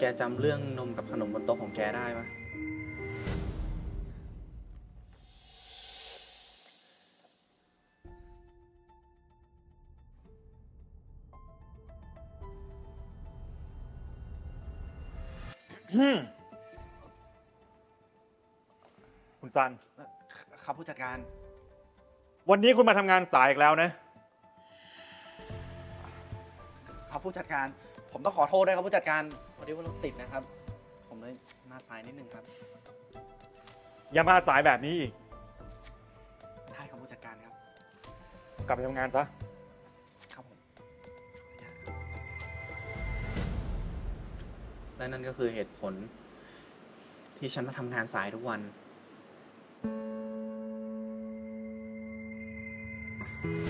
แกจำเรื่องนมกับขนมบนโต๊ะของแกได้ปะอืมคุณซัน ครับผู้จัดการ วันนี้คุณมาทำงานสายอีกแล้วนะ ครับผู้จัดการ ผมต้องขอโทษด้วยครับผู้จัดการวันดีว่าราติดนะครับ ผมเลยมาสายนิดนึงครับ อย่ามาสายแบบนี้อีกใช่ครับผู้จัดการครับ กลับไปทำงานซะ ครับผมและนั่นก็คือเหตุผล ที่ฉันมาทำงานสายทุกวัน Thank you.